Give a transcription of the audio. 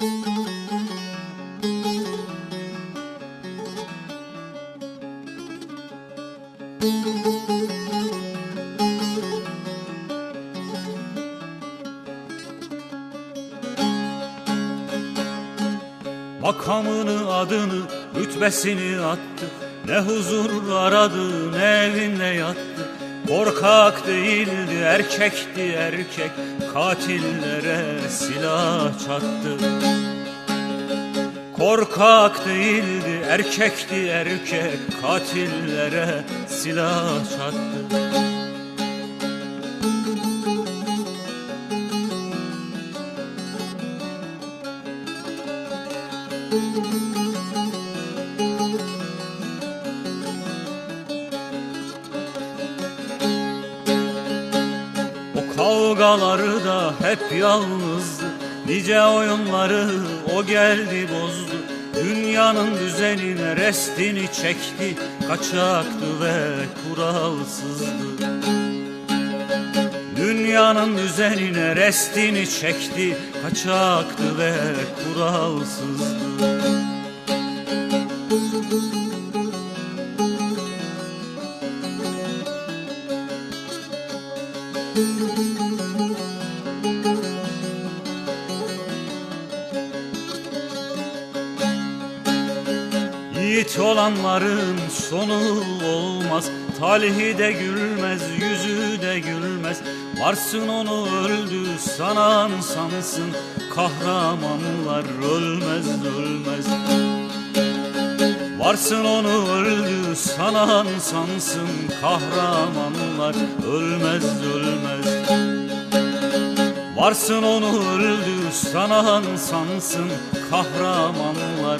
Makamını, adını, rütbesini attı. Ne huzur aradı, ne evinde yattı Korkak değildi, erkekti erkek. Katillere silah çattı. Korkak değildi, erkekti erkek. Katillere silah çattı. O kavgaları da hep yalnızdı. Nice oyunları o geldi bozdu. Dünyanın düzenine restini çekti. Kaçaktı ve kuralsızdı. Dünyanın düzenine restini çekti. Kaçaktı ve kuralsızdı Yiğit olanların sonu olmaz. Talihi de gülmez, yüzü de gülmez. Varsın onu öldü sanan sansın. Kahramanlar ölmez ölmez. Varsın onu öldü sanan sansın. Kahramanlar ölmez ölmez. Varsın onu öldü sanan sansın. Kahramanlar